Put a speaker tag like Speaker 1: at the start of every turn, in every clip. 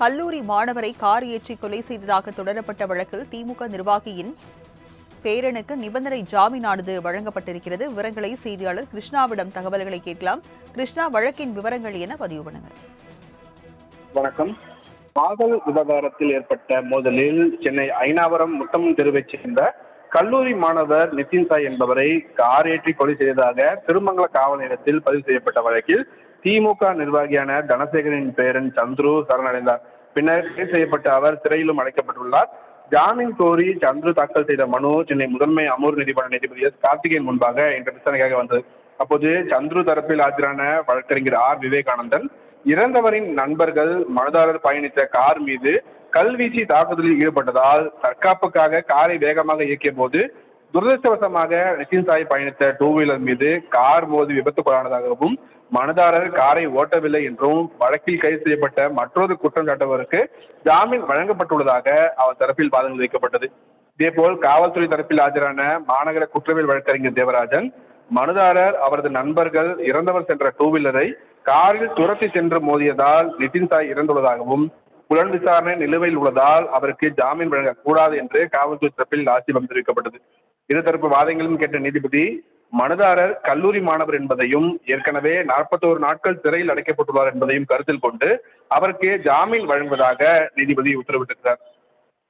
Speaker 1: கல்லூரி மாணவரை கார் ஏற்றி கொலை செய்ததாக தொடரப்பட்ட வழக்கில் திமுக நிர்வாகியின் பேரனுக்கு நிபந்தனை ஜாமீனானது வழங்கப்பட்டிருக்கிறது. விவரங்களை செய்தியாளர் கிருஷ்ணாவிடம் தகவல்களை கேட்கலாம். கிருஷ்ணா வழக்கின் விவரங்கள் என பதிவு பண்ணுங்க
Speaker 2: வணக்கம். காதல் விவகாரத்தில் ஏற்பட்ட மோதலில் சென்னை ஐநாவரம் முத்தம் தெருவைச் சேர்ந்த கல்லூரி மாணவர் நிதின் சாய் என்பவரை காரேற்றி கொலை செய்ததாக திருமங்கல காவல் நிலையத்தில் பதிவு செய்யப்பட்ட வழக்கில் திமுக நிர்வாகியான தனசேகரின் பேரன் சந்துரு சரணடைந்தார். பின்னர் கைது செய்யப்பட்ட அவர் சிறையிலும் அடைக்கப்பட்டுள்ளார். ஜாமீன் கோரி சந்துரு தாக்கல் செய்த மனு சென்னை முதன்மை அமர்வு நீதிமன்ற நீதிபதி எஸ் கார்த்திகேயன் முன்பாக இன்று விசாரணைக்காக வந்தது. அப்போது சந்துரு தரப்பில் ஆஜரான வழக்கறிஞர் ஆர் விவேகானந்தன் இறந்தவரின் நண்பர்கள் மனதாரர் பயணித்த கார் மீது கல்வீச்சு தாக்குதலில் ஈடுபட்டதால் தற்காப்புக்காக காரை வேகமாக இயக்கிய போது துரதிருஷ்டவசமாக நிதின் சாய் பயணித்த டூ வீலர் மீது கார் மோதி விபத்துக்குள்ளானதாகவும் மனுதாரர் காரை ஓட்டவில்லை என்றும் வழக்கில் கைது செய்யப்பட்ட மற்றொரு குற்றம் சாட்டவருக்கு ஜாமீன் வழங்கப்பட்டுள்ளதாக அவர் தரப்பில் வாதங்கள் வைக்கப்பட்டது. இதேபோல் காவல்துறை தரப்பில் ஆஜரான மாநகர குற்றவியல் வழக்கறிஞர் தேவராஜன் மனுதாரர் அவரது நண்பர்கள் இறந்தவர் சென்ற டூ வீலரை காரில் துரத்தி சென்று மோதியதால் நிதின் சாய் இறந்துள்ளதாகவும் புலன் விசாரணை நிலுவையில் உள்ளதால் அவருக்கு ஜாமீன் வழங்கக்கூடாது என்று காவல்துறை தரப்பில் ஆட்சேபம் தெரிவிக்கப்பட்டது. இருதரப்பு வாதங்களும் கேட்ட நீதிபதி மனுதாரர் கல்லூரி மாணவர் என்பதையும் ஏற்கனவே நாற்பத்தோரு நாட்கள் சிறையில் அடைக்கப்பட்டுள்ளார் என்பதையும் கருத்தில் கொண்டு அவருக்கு ஜாமீன் வழங்குவதாக நீதிபதி உத்தரவிட்டிருக்கிறார்.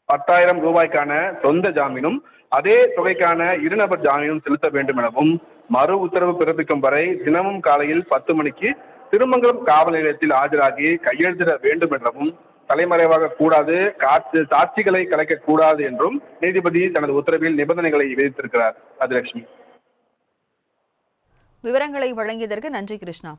Speaker 2: பத்தாயிரம் ரூபாய்க்கான சொந்த ஜாமீனும் அதே தொகைக்கான இருநபர் ஜாமீனும் செலுத்த வேண்டும் எனவும் மறு உத்தரவு பிறப்பிக்கும் வரை தினமும் காலையில் பத்து மணிக்கு திருமங்கலம் காவல் நிலையத்தில் ஆஜராகி கையெழுத்திட வேண்டும் எனவும் தலைமறைவாக கூடாது காட்சி சாட்சிகளை கலைக்க கூடாது என்றும் நீதிபதி தனது உத்தரவில் நிபந்தனைகளை விதித்திருக்கிறார். அதிலட்சுமி
Speaker 1: விவரங்களை வழங்கியதற்கு நன்றி கிருஷ்ணா.